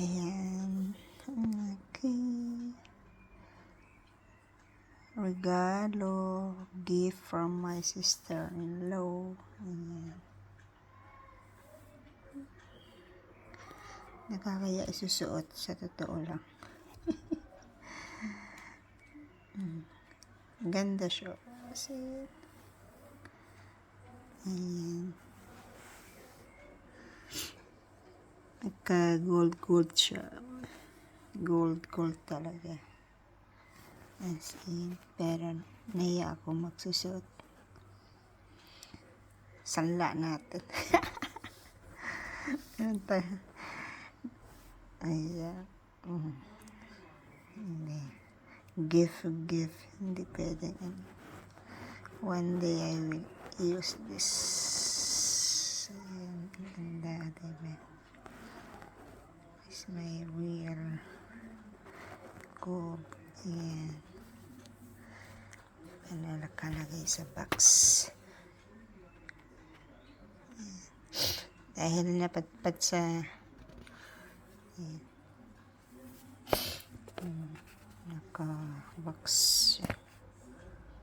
Ayan. Ang aking regalo, gift from my sister-in-law. Ayan. Nakakaya isusuot sa totoo lang. Mm. Ganda siya. Kasi, ayan. Nagka gold siya. Gold gold talaga. As in, pero naiya ako magsusuot. Sanla natin. Ayan. Ayan. Mm. Hindi. Gift, gift. Hindi pwede. One day I will use this. Ayan. Ang ganda, diba? It's my real gold. Ayan. Ano nakalagay sa box. Ayan. Dahil napatpat sa Ayan. Mm, naka-box.